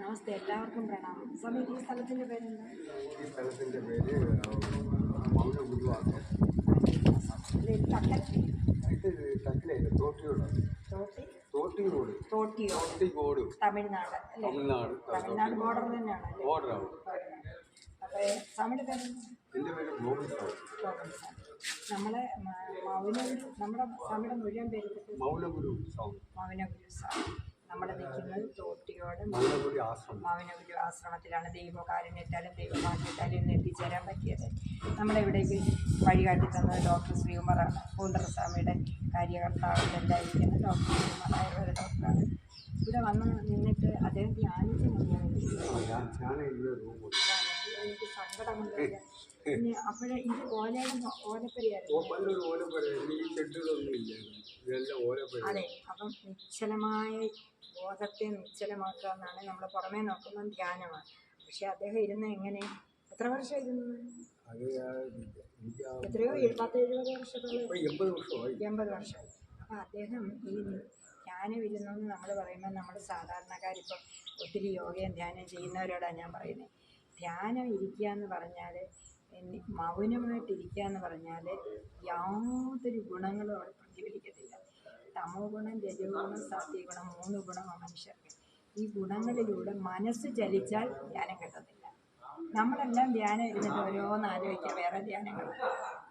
നമസ്തേ എല്ലാവർക്കും പ്രണാമം. സ്വാമി ഈ സ്ഥലത്തിന്റെ പേരെന്താ? ഈ സ്ഥലത്തിന്റെ പേര് തമിഴ്നാട് തമിഴ്നാട് തമിഴ്നാട് ബോർഡർ തന്നെയാണ് ബോർഡറാണ്. അപ്പോൾ സ്വാമിയുടെ പേരെന്താ എന്റെ പേര് ഗോവിന്ദ് സ്വാമി നമ്മളെ മൗനഗുരു നമ്മുടെ സ്വാമിയുടെ മുഴുവൻ പേര് മൗനഗുരു സ്വാമി. മൗനഗുരു സ്വാമി നമ്മൾ നിൽക്കുന്നത് തോട്ടിയോട് മൗനഗുരു ആശ്രമത്തിലാണ് ദൈവകാരുണ്യത്താലും ദൈവഭാഗ്യത്താലും ഇന്ന് എത്തിച്ചേരാൻ പറ്റിയത്. നമ്മുടെ ഇവിടേക്ക് വഴികാട്ടി തന്നത് ഡോക്ടർ ശ്രീകുമാറാണ് പൂന്തറസ്വാമിയുടെ കാര്യകർത്താവിന്റെ എന്തായിരിക്കുന്നത് ഡോക്ടർ ശ്രീകുമാർ ആയുർവേദ ഡോക്ടറാണ്. ഇവിടെ വന്ന് നിന്നിട്ട് അദ്ദേഹം ധ്യാനിച്ച് എനിക്ക് സങ്കടമുണ്ട്. പിന്നെ അപ്പോഴേ ഇത് ഓലപ്പരിയായിരുന്നു. അതെ അപ്പം നിശ്ചലമായ ബോധത്തെ നിശ്ചലമാക്കുക എന്നാണ് നമ്മൾ പുറമേ നോക്കുമ്പോൾ ധ്യാനമാണ്. പക്ഷെ അദ്ദേഹം ഇരുന്ന് എങ്ങനെ? എത്ര വർഷം ഇരുന്നത് അത് ആ എനിക്ക് ആ എത്രയോ പത്ത് എഴുപത് വർഷത്തോളം. എൺപത് വർഷം അപ്പം അദ്ദേഹം ഈ ധ്യാനം ഇരുന്നെന്ന് നമ്മൾ പറയുമ്പോൾ നമ്മൾ സാധാരണക്കാരിപ്പം ഒത്തിരി യോഗയും ധ്യാനം ചെയ്യുന്നവരോടാണ് ഞാൻ പറയുന്നത് ധ്യാനം ഇരിക്കുക എന്ന് പറഞ്ഞാൽ മൗനമായിട്ടിരിക്കുക എന്ന് പറഞ്ഞാൽ യാതൊരു ഗുണങ്ങളും അവിടെ പ്രതിഫലിക്കത്തില്ല. തമോ ഗുണം രജോ ഗുണം സാത്വിക ഗുണം മൂന്ന് ഗുണമാണ് മനുഷ്യർക്ക്. ഈ ഗുണങ്ങളിലൂടെ മനസ്സ് ചലിച്ചാൽ ധ്യാനം കിട്ടത്തില്ല. നമ്മളെല്ലാം ധ്യാനം ഇരുന്നിട്ട് ഓരോന്ന് ആലോചിക്കുക വേറെ ധ്യാനങ്ങൾ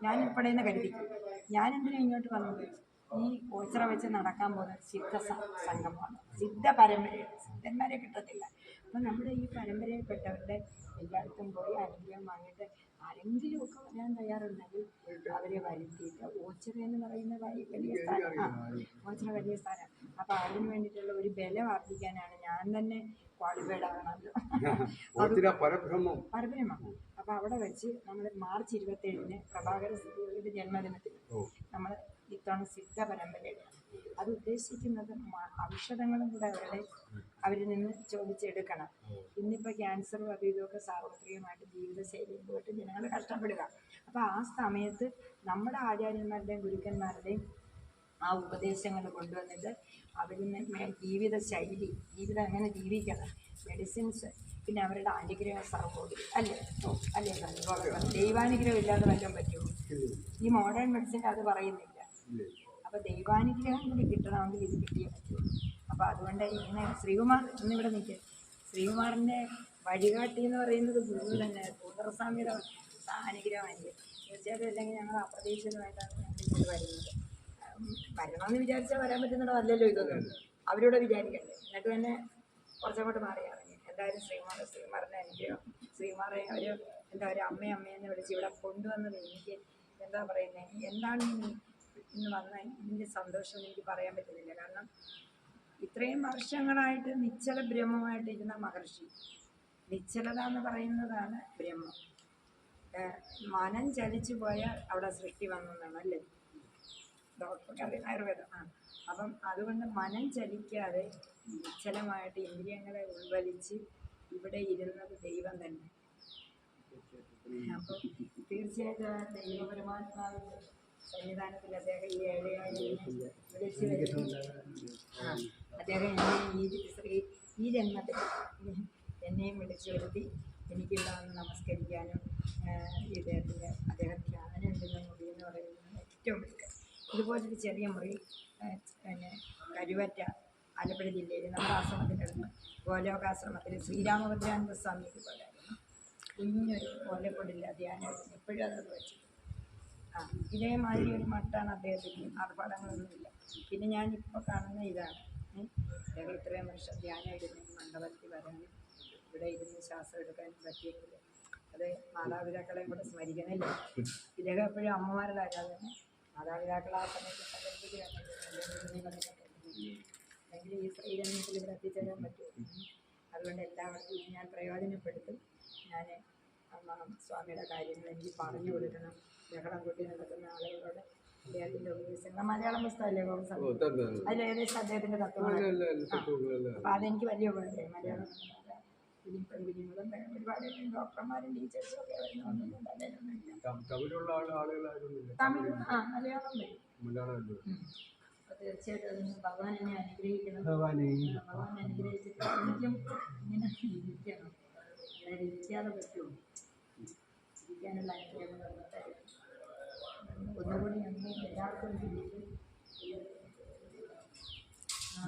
ഞാൻ ഇപ്പോഴേന്ന് കരുതിക്കും. ഞാൻ എന്തിനാ ഇങ്ങോട്ട് വന്നത്? ഈ ഓച്ചറ വെച്ച് നടക്കാൻ പോകുന്ന സിദ്ധ സംഘമാണ് സിദ്ധ പരമ്പരയാണ്. സിദ്ധന്മാരെ കിട്ടത്തില്ല. അപ്പം നമ്മുടെ ഈ പരമ്പരയിൽപ്പെട്ടവരുടെ എല്ലായിടത്തും പോയി അനുഗ്രഹം വാങ്ങിയിട്ട് ആരെങ്കിലും ഒക്കെ വരാൻ തയ്യാറുണ്ടെങ്കിൽ അവരെ വരുത്തിയിട്ട് ഓച്ചിറ എന്ന് പറയുന്ന വലിയ സ്ഥലം. ഓച്ചിറ വലിയ സ്ഥലം. അപ്പൊ അതിന് വേണ്ടിയിട്ടുള്ള ഒരു ബലം ആർജിക്കാനാണ് ഞാൻ തന്നെ ക്വാളിഫൈഡ് ആകണമല്ലോ പരബ്രഹ്മം. അപ്പോൾ അവിടെ വെച്ച് നമ്മൾ മാർച്ച് ഇരുപത്തേഴിന് പ്രഭാകര സ്ഥിതിയുടെ ജന്മദിനത്തിൽ നമ്മൾ ഇത്തവണ സിദ്ധ പരമ്പരയാണ് അത് ഉദ്ദേശിക്കുന്നത് ഔഷധങ്ങളും കൂടെ അവരുടെ അവരിൽ നിന്ന് ചോദിച്ചെടുക്കണം. ഇന്നിപ്പോൾ ക്യാൻസറും അതും ഇതൊക്കെ സാർവത്രികമായിട്ട് ജീവിതശൈലിയിലോട്ട് ജനങ്ങൾ കഷ്ടപ്പെടുക. അപ്പോൾ ആ സമയത്ത് നമ്മുടെ ആചാര്യന്മാരുടെയും ഗുരുക്കന്മാരുടെയും ആ ഉപദേശങ്ങൾ കൊണ്ടുവന്നിട്ട് അവരിൽ നിന്ന് ജീവിത ശൈലി ജീവിതം എങ്ങനെ ജീവിക്കണം. മെഡിസിൻസ് പിന്നെ അവരുടെ അനുഗ്രഹ സർവോടി അല്ലേ? അല്ലേ? ദൈവാനുഗ്രഹം ഇല്ലാതെ വല്ലതും പറ്റുമോ? ഈ മോഡേൺ മെഡിസിൻ അത് പറയുന്നില്ല. അപ്പോൾ ദൈവാനുഗ്രഹം കൂടി കിട്ടണമെങ്കിൽ ഇത് കിട്ടിയേ പറ്റുള്ളൂ അപ്പോൾ അതുകൊണ്ട് ഇങ്ങനെ ശ്രീകുമാർ ഇന്നിവിടെ നിൽക്കുക ശ്രീകുമാറിന്റെ വഴികാട്ടി എന്ന് പറയുന്നത് ഗുരു തന്നെ. പൂർണസ്വാമിയുടെ അനുഗ്രഹമായിരിക്കും. തീർച്ചയായിട്ടും അല്ലെങ്കിൽ ഞങ്ങൾ അപ്രതീക്ഷിതമായിട്ടാണ് വരുന്നത്. വരണമെന്ന് വിചാരിച്ചാൽ വരാൻ പറ്റുന്നുണ്ടോ അല്ലല്ലോ ഇതൊന്നും. അവരോട് വിചാരിക്കണ്ടേ. എന്നിട്ട് തന്നെ കുറച്ചങ്ങോട്ട് മാറി എന്തായാലും ശ്രീമാർ ശ്രീമാറിന്റെ അനുഗ്രഹം. ശ്രീമാറെ ഒരു എന്താ ഒരു അമ്മയമ്മയെന്ന് വിളിച്ച് ഇവിടെ കൊണ്ടുവന്നത് എനിക്ക് എന്താ പറയുന്നത് എന്താണ് ഇനി ഇന്ന് വന്ന ഇതിന്റെ സന്തോഷം എനിക്ക് പറയാൻ പറ്റുന്നില്ല. കാരണം ഇത്രയും വർഷങ്ങളായിട്ട് നിശ്ചല ബ്രഹ്മമായിട്ടിരുന്ന മഹർഷി. നിശ്ചലത എന്ന് പറയുന്നതാണ് ബ്രഹ്മം. മനം ചലിച്ചു പോയാൽ അവിടെ സൃഷ്ടി വന്നു എന്നാണ് അല്ലേ ഡോക്ടർക്കറിയാം ആയുർവേദം. ആ അപ്പം അതുകൊണ്ട് മനം ചലിക്കാതെ നിശ്ചലമായിട്ട് ഇന്ദ്രിയങ്ങളെ ഉൾവലിച്ച് ഇവിടെ ഇരുന്നത് ദൈവം തന്നെ. അപ്പം തീർച്ചയായിട്ടും ദൈവപരമാത്മാവിന്റെ അദ്ദേഹം എന്നെ ഈ ശ്രീ ഈ ജന്മത്തിൽ എന്നെയും വിളിച്ചു വരുത്തി എനിക്ക് വന്ന് നമസ്കരിക്കാനും ഇദ്ദേഹത്തിന്റെ അദ്ദേഹത്തിന്റെ അങ്ങനെ ഉണ്ടെന്ന മുറി എന്ന് പറയുന്നത് ഏറ്റവും വലുത് ഇതുപോലൊരു ചെറിയ മുറി പിന്നെ കരുവറ്റ ആലപ്പുഴ ജില്ലയിൽ നമ്മുടെ ആശ്രമത്തിനടുത്ത് ഗോലോകാശ്രമത്തിൽ ശ്രീരാമഭദ്രാനന്ദ സ്വാമി ഇതുപോലായിരുന്നു കുഞ്ഞൊരു ഓലക്കൊടില്ല ധ്യാനം എപ്പോഴും അതൊക്കെ വെച്ചിട്ടുണ്ട്. ആ ഇതേമാതിരി ഒരു മട്ടാണ് അദ്ദേഹത്തിന് ആർഭാടങ്ങളൊന്നുമില്ല. പിന്നെ ഞാൻ ഇപ്പോൾ കാണുന്ന ഇതാണ്. അദ്ദേഹം ഇത്രയും വർഷം ധ്യാനം ഇരുന്ന് മണ്ഡപത്തിൽ വരാനും ഇവിടെ ഇരുന്ന് ശ്വാസം എടുക്കാനും പറ്റിയെങ്കിൽ അത് മാതാപിതാക്കളെയും കൂടെ സ്മരിക്കണില്ല? ഇദ്ദേഹം എപ്പോഴും അമ്മമാരുടെ ആരാധന മാതാപിതാക്കളെ സങ്കല്പിക്കുകയാണ് അല്ലെങ്കിൽ ഈ ശ്രീരംഗത്തിൽ ഇവിടെ എത്തിച്ചേരാൻ പറ്റും അതുകൊണ്ട് എല്ലാവർക്കും ഞാൻ പ്രയോജനപ്പെടുത്തും. ഞാൻ സ്വാമിയുടെ കാര്യങ്ങൾ എനിക്ക് പറഞ്ഞു കൊടുക്കണം. ബഹളം കൂട്ടി നടക്കുന്ന ആളുകളോട് അദ്ദേഹത്തിന്റെ ഉപദേശങ്ങൾ മലയാളം പുസ്തകമല്ലേ തന്നെ അതിൽ ഏകദേശം അദ്ദേഹത്തിന്റെ തത്വങ്ങൾ അല്ല അതെനിക്ക് വലിയ ഉപകാരമായി. മലയാളം കുഞ്ഞു പെൺകുഞ്ഞുങ്ങളും ഒരുപാട് ഡോക്ടർമാരും ടീച്ചേഴ്സും ഒക്കെ തമിഴുള്ള തമിഴ് ആ മലയാളം വരും. തീർച്ചയായിട്ടും ഭഗവാൻ എന്നെ അനുഗ്രഹിക്കണം. ഭഗവാൻ അനുഗ്രഹിച്ചിട്ട് എനിക്കും ഇങ്ങനെ ഇരിക്കണം. ഇരിക്കാതെ പറ്റുമോ? ഇരിക്കാനുള്ള അനുഗ്രഹം തരും ഒന്നുകൂടി നമ്മൾ എല്ലാവർക്കും ചിന്തിച്ച് ആ,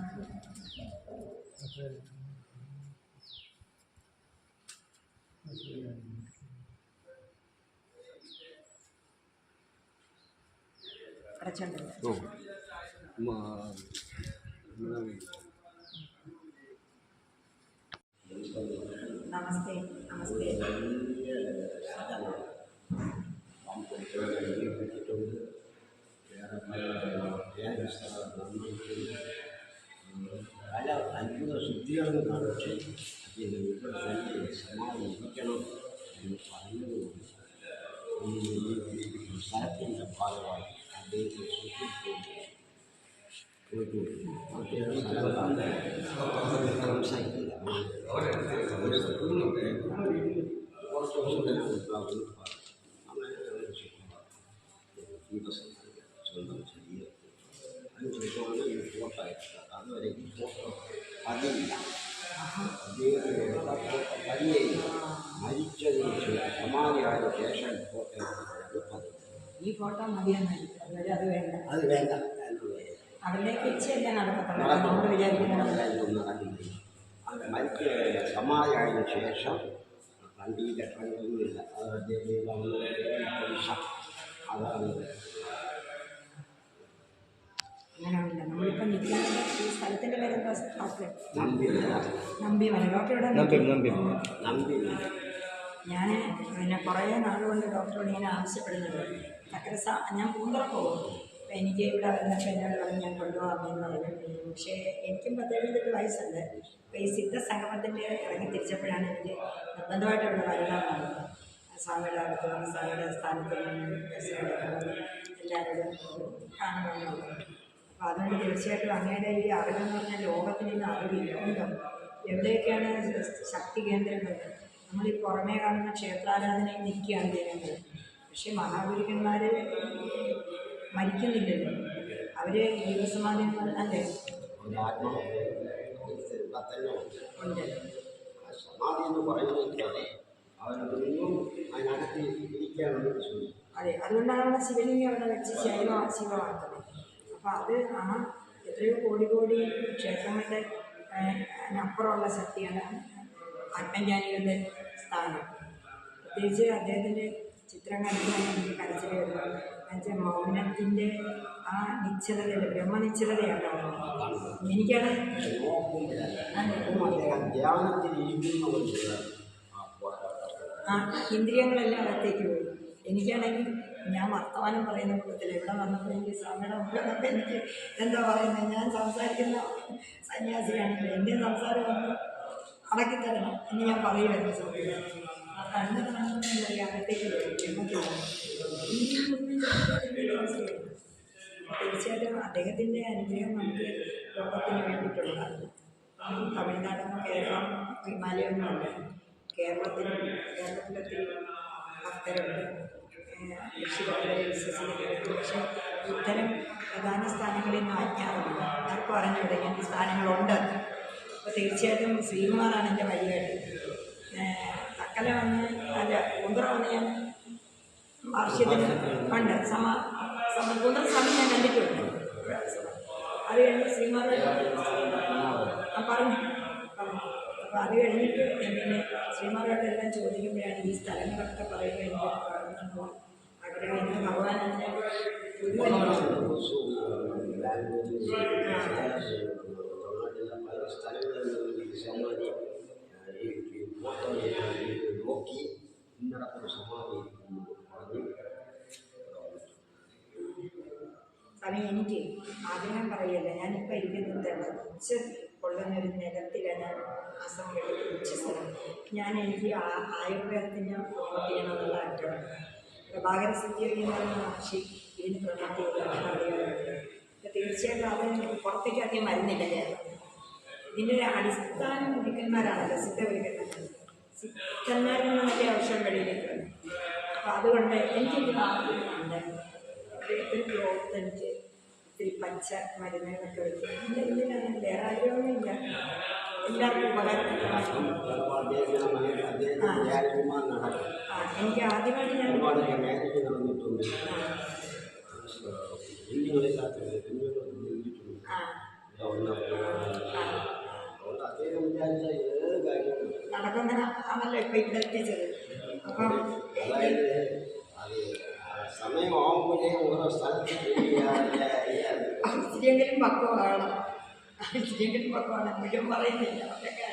അടച്ചോണ്ടല്ലോ ഓ മാ- നമ്മളെ നമസ്തേ നമസ്തേ പല അത്ഭുത സിദ്ധികളും കാണിച്ച് അതിൻ്റെ വീട്ടിൽ തന്നെ സമാധി ഇരിക്കണം എന്ന് പറഞ്ഞതുകൊണ്ട് ഈ സ്ഥലത്തിൻ്റെ ഭാഗമായി അദ്ദേഹത്തെ സൂക്ഷിച്ചുകൊണ്ട് പോയിട്ടു അദ്ദേഹം സ്ഥലം കണ്ട് സംസാരിക്കില്ല ഫോട്ടോ മതിയെന്നായിരിക്കും അതുവരെ അത് വേണ്ട. അത് വേണ്ട. അവരിലേക്ക് നടക്കത്തുള്ളൂ. നമ്മൾ വിചാരിക്കുന്നത് സമാധിയായതിനു ശേഷം അതാണ്. അങ്ങനെയാവില്ല നമ്മളിപ്പോൾ നിൽക്കുന്നത് ഈ സ്ഥലത്തിന്റെ പേരെന്താ നമ്പി മല ഞാൻ പിന്നെ കുറേ നാളുകൊണ്ട് ഡോക്ടറോട് ഇങ്ങനെ ആവശ്യപ്പെടുന്നുണ്ട്. ചക്കര സാ ഞാൻ പൂന്തറ പോകും അപ്പം എനിക്ക് ഇവിടെ വരുന്നപ്പോൾ എന്നോട് പറഞ്ഞ് ഞാൻ കൊണ്ടുപോകാമെന്ന് പറഞ്ഞു പക്ഷേ എനിക്കും പത്തെഴുപത്തെട്ട് വയസ്സുണ്ട്. അപ്പോൾ ഈ സിദ്ധ സംഗമത്തിന്റെ ഇറങ്ങി തിരിച്ചപ്പോഴാണ് എനിക്ക് നിർബന്ധമായിട്ട് ഇവിടെ വരണമെന്നുള്ളത് സ്വാമിയുടെ അടുത്ത് വന്ന് സ്വാമിയുടെ സ്ഥാനത്ത് എല്ലാവരും കാണണമെന്നുള്ളത് അപ്പോൾ അതുകൊണ്ട് തീർച്ചയായിട്ടും അങ്ങയുടെ ഈ അറിവെന്ന് പറഞ്ഞാൽ ലോകത്തിൽ ഇന്ന് അറിവില്ലുണ്ടോ എവിടെയൊക്കെയാണ് ശക്തി കേന്ദ്രങ്ങൾ? നമ്മൾ ഈ പുറമേ കാണുന്ന ക്ഷേത്രാരാധനയിൽ നിൽക്കുകയാണ് ചെയ്യുന്നത്. പക്ഷേ മഹാഗുരുക്കന്മാർ മരിക്കുന്നില്ലല്ലോ. അവർ ജീവസമാധി എന്ന് പറഞ്ഞാലേ ഒരു ആത്മാവ് തന്നെ ഉണ്ട്. സമാധി എന്ന് പറയുന്നത് അവരൊന്നും അതിനകത്ത് ഇരിക്കാൻ അതെ അതുകൊണ്ടാണ് അവിടെ ശിവലിംഗം അവിടെ വെച്ച് ശൈവ ശിവമാക്കുന്നത് അപ്പോൾ അത് ആ എത്രയോ കോടി കോടി ക്ഷേത്രങ്ങളുടെ അപ്പുറമുള്ള അതിനപ്പുറമുള്ള ശക്തിയാണ് ആത്മജ്ഞാനികളുടെ സ്ഥാനം. പ്രത്യേകിച്ച് അദ്ദേഹത്തിന്റെ ചിത്രം കണ്ടിട്ടാണ് എനിക്ക് കരച്ചിൽ വരുന്നത് എന്നുവെച്ചാൽ മൗനത്തിന്റെ ആ നിശ്ചലതയുടെ ബ്രഹ്മനിശ്ചലതയാണ് എനിക്കാണ് ആ ഇന്ദ്രിയങ്ങളെല്ലാം അകത്തേക്ക് പോയി എനിക്കാണെങ്കിൽ ഞാൻ വർത്തമാനം പറയുന്ന കൂട്ടത്തിൽ ഇവിടെ വന്നപ്പോൾ എനിക്ക് സ്വാമിയുടെ മുമ്പിൽ എനിക്ക് എന്താ പറയുന്നത് ഞാൻ സംസാരിക്കുന്ന സന്യാസിയാണെങ്കിൽ എന്റെ സംസാരം ഒന്ന് അടക്കിത്തരണം എന്ന് ഞാൻ പറയുമായിരുന്നു സ്വാമിയുടെ തീർച്ചയായിട്ടും അദ്ദേഹത്തിന്റെ അനുഗ്രഹം നമുക്ക് ലോകത്തിന് വേണ്ടിയിട്ടുള്ളതാണ് തമിഴ്നാടെന്നും കേരളം ഹിമാലയൊന്നുമല്ല കേരളത്തിൽ കേരളത്തിലൊത്തിരി ഭക്തരുണ്ട്. രക്ഷിതാക്കളെ വിശ്വസിക്കുന്നുണ്ട്. പക്ഷേ ഇത്തരം പ്രധാന സ്ഥാനങ്ങളിൽ അജ്ഞാതമില്ല ആർക്കും അറിഞ്ഞൂടെ ഇങ്ങനത്തെ സ്ഥാനങ്ങളുണ്ട്. അപ്പോൾ തീർച്ചയായിട്ടും ശ്രീകുമാറാണ് എന്റെ വഴികാട്ടി. ഏഹ് തക്കല വന്ന് അല്ല കുന്തറ വന്ന് ഞാൻ വാർഷികത്തിന് ഉണ്ട് സമ സമ കുന്തറ സ്വാമി ഞാൻ കണ്ടിട്ടുണ്ട് അത് കഴിഞ്ഞ് ശ്രീമാർ ആ പറഞ്ഞു അപ്പം അത് കഴിഞ്ഞിട്ട് പിന്നെ ശ്രീമാരോടെല്ലാം ചോദിക്കുമ്പോഴാണ് ഈ സ്ഥലങ്ങളൊക്കെ പറയുക എനിക്ക് പറഞ്ഞിട്ടുള്ള ആഗ്രഹം എനിക്ക് ഭഗവാൻ അതിനെ ഗുരുവനുഭവം ഈ ഫോട്ടോ നോക്കി എന്ന് പറഞ്ഞ് എനിക്ക് ആഗ്രഹം പറയല്ല ഞാനിപ്പോൾ ഇരിക്കുന്നത് തിളച്ച് കൊള്ളുന്ന ഒരു നിലത്തിലാണ് ഞാൻ ആ സമയത്ത് ഉച്ച സ്ഥലം. ഞാൻ എനിക്ക് ആ ആയുർവേദത്തിന് പ്രവർത്തിക്കണമെന്നുള്ള ആഗ്രഹം. പ്രഭാകര സത്യോഗി എന്ന് മഹർഷി ഇതിന് അപ്പോൾ തീർച്ചയായിട്ടും അത് പുറത്തേക്ക് അധികം വരുന്നില്ല ഇതിന്റെ അടിസ്ഥാന ഗുരുക്കന്മാരാണല്ലോ സിദ്ധ ഗുരുക്കന്മാർ സിദ്ധന്മാരിൽ നിന്നൊക്കെ ആവശ്യം വെളിയിലേക്ക് വന്നു. അപ്പോൾ അതുകൊണ്ട് എനിക്കൊരു ഉണ്ടായിരുന്നു ഒരു ക്ലോത്ത് എനിക്ക് ഇത്തിരി പച്ച മരുന്നുകളൊക്കെ വെച്ച്. എന്റെ ഇതിലാണ് വേറെ ആഗ്രഹമൊന്നുമില്ല എല്ലാവർക്കും നടക്കും ആ. എനിക്ക് ആദ്യമായിട്ട് ഞാൻ ആ അതുകൊണ്ട് അദ്ദേഹം വിചാരിച്ച ഏത് ആണല്ലോ ഇപ്പം ഇവിടെ എത്തിച്ചത്. അപ്പം ഇച്ചിരിയെങ്കിലും പക്വമാണ്. ഇച്ചിരിയെങ്കിലും പക്വമാണ് മുഴുവൻ പറയുന്നില്ല അതൊക്കെ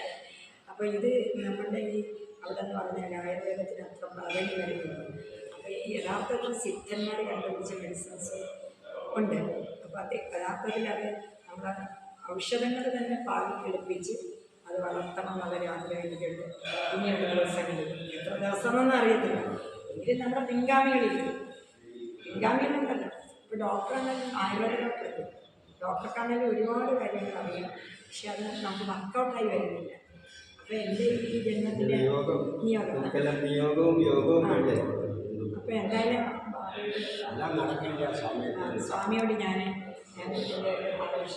അപ്പോൾ ഇത് നമ്മുടെ ഈ അവിടെ എന്ന് പറഞ്ഞാൽ ആയുർവേദത്തിന് അത്ര പ്രാധാന്യം വരുന്നുണ്ട് അപ്പോൾ ഈ യഥാർത്ഥത്തിൽ സിദ്ധന്മാർ കണ്ടുപിടിച്ച മെഡിസിൻസ് ഉണ്ട്. അപ്പോൾ അത് യഥാർത്ഥത്തിൽ അത് നമ്മുടെ ഔഷധങ്ങൾ തന്നെ പാകി തെളിപ്പിച്ച് അത് വളർത്തണം എന്നൊരു ആഗ്രഹിക്കുന്നുണ്ട് ഇനിയുള്ള ദിവസങ്ങളിൽ എത്ര ദിവസമെന്നൊന്നും അറിയത്തില്ല. എങ്കിലും നമ്മുടെ പിൻഗാമികളില്ല പിൻഗാമികളുണ്ടല്ലോ. ഇപ്പോൾ ഡോക്ടറാണെങ്കിലും ആയുർവേദ ഡോക്ടർ ഡോക്ടർക്കാണെങ്കിലും ഒരുപാട് കാര്യങ്ങൾ അറിയാം. പക്ഷെ അത് നമുക്ക് വർക്കൗട്ടായി വരുന്നില്ല. അപ്പോൾ എന്റെ ഈ ജന്മത്തിലെ നിയോഗം. അപ്പോൾ എന്തായാലും സ്വാമിയോട് ഞാൻ ഞാൻ അപേക്ഷ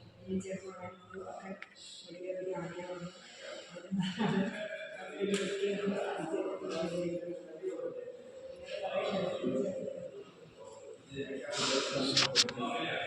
ഞാൻ ഒരു അപേക്ഷ അത്യാവശ്യം ആവശ്യമില്ലാത്ത അറിയാവുന്ന എനിക്കറിയില്ല പക്ഷേ ആവശ്യമുള്ള അറിവ് നമുക്ക് എനിക്കറിയില്ല എനിക്കത് ആ ഒരു ഒരു പ്രോബ്ലം ഏറ്റവും നല്ലതാണ് ജനങ്ങളുടെ അതിനാണെങ്കിൽ ഈ ആവശ്യത്തെ ചെയ്യുന്നത് നല്ലതാണ് ഈമാറുണ്ട് ഞാൻ കുറച്ച് ഈ ആയുർവേദത്തിൽ ചെയ്യുന്നത് ഈ ചെറുപ്പമൊക്കെ വലിയ വലിയ ആഗ്രഹമുണ്ട് അതിന് ഏ